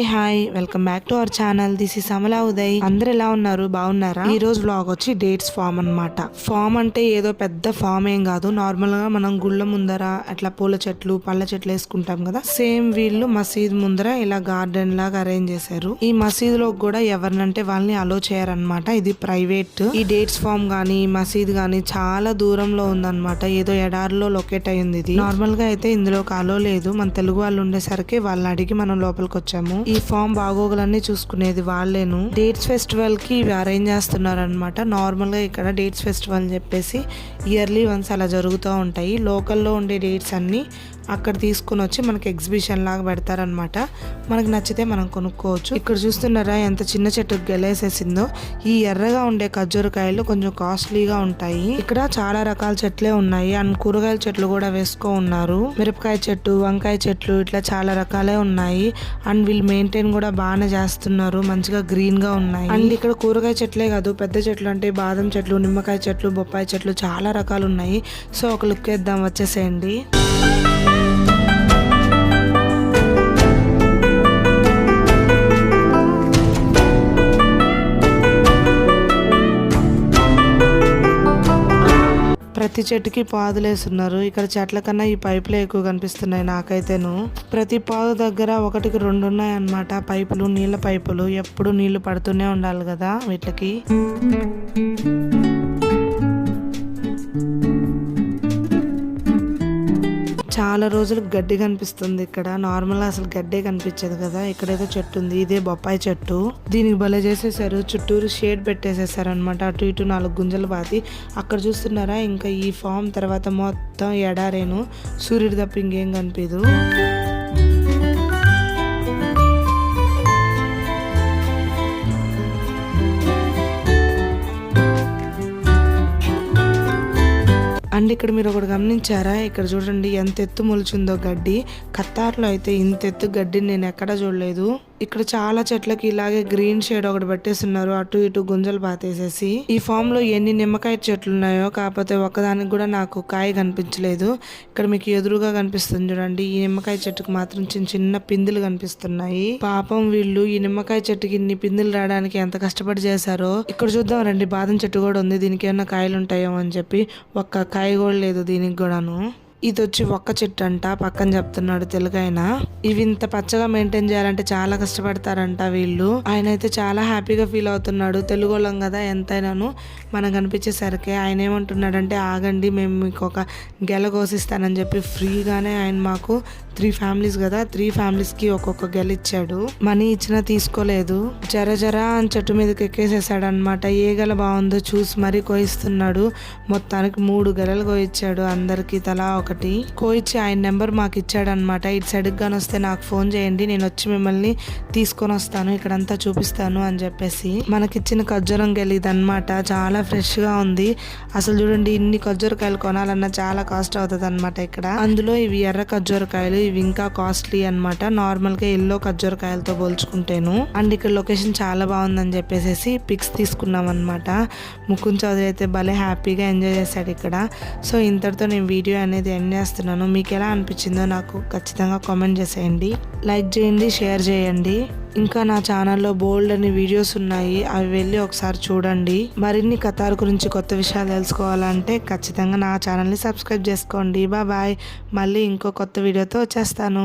Hi. Welcome back to our channel. This is Amala Uday. అందరు ఎలా ఉన్నారు? బాగున్నారా? ఈ రోజు బ్లాగ్ వచ్చి డేట్స్ ఫామ్ అన్నమాట. ఫామ్ అంటే ఏదో పెద్ద ఫామ్ ఏం కాదు. నార్మల్గా మనం గుళ్ళ ముందర అట్లా పూల చెట్లు పళ్ళ చెట్లు వేసుకుంటాం కదా. సేమ్ వీళ్ళు మసీద్ ముందర ఇలా గార్డెన్ లాగా అరేంజ్ చేశారు. ఈ మసీద్లో కూడా ఎవరినంటే వాళ్ళని అలో చేయరనమాట ఇది ప్రైవేట్ ఈ డేట్స్ ఫామ్ గానీ మసీద్ గానీ చాలా దూరంలో ఉందన్నమాట. ఏదో ఎడారిలో లొకేట్ అయ్యింది ఇది. నార్మల్గా అయితే ఇందులో అలో లేదు. మన తెలుగు వాళ్ళు ఉండేసరికి వాళ్ళని అడిగి మనం లోపలికి వచ్చాము. ఈ ఫామ్ బాగోగులన్నీ చూసుకునేది వాళ్ళేను. డేట్స్ ఫెస్టివల్కి ఇవి అరేంజ్ చేస్తున్నారు అనమాట నార్మల్గా ఇక్కడ డేట్స్ ఫెస్టివల్ అని చెప్పేసి ఇయర్లీ వన్స్ అలా జరుగుతూ ఉంటాయి. లోకల్లో ఉండే డేట్స్ అన్ని అక్కడ తీసుకుని వచ్చి మనకి ఎగ్జిబిషన్ లాగా పెడతారనమాట మనకు నచ్చితే మనం కొనుక్కోవచ్చు. ఇక్కడ చూస్తున్నారా ఎంత చిన్న చెట్టు గెలేసేసిందో. ఈ ఎర్రగా ఉండే ఖర్జూరకాయలు కొంచెం కాస్ట్లీగా ఉంటాయి. ఇక్కడ చాలా రకాల చెట్లే ఉన్నాయి. అండ్ కూరగాయల చెట్లు కూడా వేసుకో ఉన్నారు. మిరపకాయ చెట్టు వంకాయ చెట్లు ఇట్లా చాలా రకాలే ఉన్నాయి. అండ్ వీళ్ళు మెయింటైన్ కూడా బాగానే చేస్తున్నారు. మంచిగా గ్రీన్గా ఉన్నాయి. అండ్ ఇక్కడ కూరగాయ చెట్లే కాదు పెద్ద చెట్లు అంటే బాదం చెట్లు నిమ్మకాయ చెట్లు బొప్పాయి చెట్లు చాలా రకాలు ఉన్నాయి. సో ఒక లుక్ వేద్దాం వచ్చేసేయండి. ప్రతి చెట్టుకి పాదులేస్తున్నారు. ఇక్కడ చెట్ల కన్నా ఈ పైపులే ఎక్కువ కనిపిస్తున్నాయి నాకైతేను. ప్రతి పాదు దగ్గర ఒకటికి రెండు ఉన్నాయి అన్నమాట పైపులు నీళ్ళ పైపులు. ఎప్పుడు నీళ్ళు పడుతూనే ఉండాలి కదా వీటికి. చాలా రోజులు గడ్డి కనిపిస్తుంది ఇక్కడ. నార్మల్ అసలు గడ్డే కనిపించదు కదా. ఇక్కడైతే చెట్టు ఉంది. ఇదే బొప్పాయి చెట్టు. దీనికి భలే చేసేసారు. చుట్టూరు షేడ్ పెట్టేసేసారు అనమాట అటు ఇటు నాలుగు గుంజలు పాతి. అక్కడ చూస్తున్నారా? ఇంకా ఈ ఫామ్ తర్వాత మొత్తం ఎడారేను. సూర్యుడు తప్ప ఇంకేం కనిపించదు అండ్ ఇక్కడ మీరు ఒకటి గమనించారా? ఇక్కడ చూడండి ఎంత ఎత్తు మొలిచిందో గడ్డి. కత్తార్లో అయితే ఇంత ఎత్తు గడ్డిని నేను ఎక్కడా చూడలేదు. ఇక్కడ చాలా చెట్లకి ఇలాగే గ్రీన్ షేడ్ ఒకటి పెట్టేస్తున్నారు. అటు ఇటు గుంజలు పాతేసేసి. ఈ ఫామ్లో ఎన్ని నిమ్మకాయ చెట్లు ఉన్నాయో కాకపోతే ఒకదానికి కూడా నాకు కాయ కనిపించలేదు. ఇక్కడ మీకు ఎదురుగా కనిపిస్తుంది చూడండి. ఈ నిమ్మకాయ చెట్టుకు మాత్రం చిన్న చిన్న పిందులు కనిపిస్తున్నాయి. పాపం వీళ్ళు ఈ నిమ్మకాయ చెట్టుకి ఇన్ని పిందులు రావడానికి ఎంత కష్టపడి చేశారో. ఇక్కడ చూద్దాం రండి. బాదం చెట్టు కూడా ఉంది. దీనికి ఏమైనా కాయలు ఉంటాయో అని చెప్పి. ఒక్క కాయ కూడా లేదు దీనికి కూడాను. ఇది వచ్చి ఒక్క చెట్టు అంట పక్కన చెప్తున్నాడు తెలుగైన. ఇవి ఇంత పచ్చగా మెయింటైన్ చేయాలంటే చాలా కష్టపడతారంట వీళ్ళు. ఆయన అయితే చాలా హ్యాపీగా ఫీల్ అవుతున్నాడు. తెలుగు వాళ్ళం కదా ఎంతైనాను మనం కనిపించేసరికి ఆయన ఏమంటున్నాడంటే ఆగండి మేము మీకు ఒక గెల కోసిస్తానని చెప్పి ఫ్రీగానే ఆయన మాకు త్రీ ఫ్యామిలీస్ కదా త్రీ ఫ్యామిలీస్కి ఒక్కొక్క గెల ఇచ్చాడు. మనీ ఇచ్చినా తీసుకోలేదు. జర జర అని చెట్టు మీదకి ఎక్కేసేసాడు అనమాట ఏ గెల బాగుందో చూసి మరీ కోయిస్తున్నాడు. మొత్తానికి మూడు గెలలు కోయించాడు అందరికి తలా ఒకటి. కోయిచ్చి ఆయన నెంబర్ మాకు ఇచ్చాడనమాట ఇటు సైడ్కి కానీ వస్తే నాకు ఫోన్ చేయండి. నేను వచ్చి మిమ్మల్ని తీసుకొని వస్తాను. ఇక్కడంతా చూపిస్తాను అని చెప్పేసి మనకిచ్చిన ఖర్జూరం గెల ఇదన్నమాట. చాలా ఫ్రెష్గా ఉంది. అసలు చూడండి ఇన్ని ఖర్జూరకాయలు కొనాలన్నా చాలా కాస్ట్ అవుతుంది అనమాట ఇక్కడ. అందులో ఇవి ఎర్ర ఖర్జూరకాయలు ఇవి ఇంకా కాస్ట్లీ అనమాట నార్మల్గా ఎల్లో ఖర్జూరకాయలతో పోల్చుకుంటేను. అండ్ ఇక్కడ లొకేషన్ చాలా బాగుందని చెప్పేసి పిక్స్ తీసుకున్నాం అనమాట ముకుంద్ చౌదరి అయితే భలే హ్యాపీగా ఎంజాయ్ చేశాడు ఇక్కడ. సో ఇంతటితో నేను వీడియో అనేది ఎండ్ చేస్తున్నాను మీకు ఎలా అనిపించిందో నాకు ఖచ్చితంగా కామెంట్ చేసేయండి. లైక్ చేయండి షేర్ చేయండి. ఇంకా నా ఛానల్లో బోల్డ్ అని వీడియోస్ ఉన్నాయి. అవి వెళ్ళి ఒకసారి చూడండి. మరిన్ని కథార్ గురించి కొత్త విషయాలు తెలుసుకోవాలంటే ఖచ్చితంగా నా ఛానల్ని సబ్స్క్రైబ్ చేసుకోండి. బాయ్ మళ్ళీ ఇంకో కొత్త వీడియోతో వచ్చేస్తాను.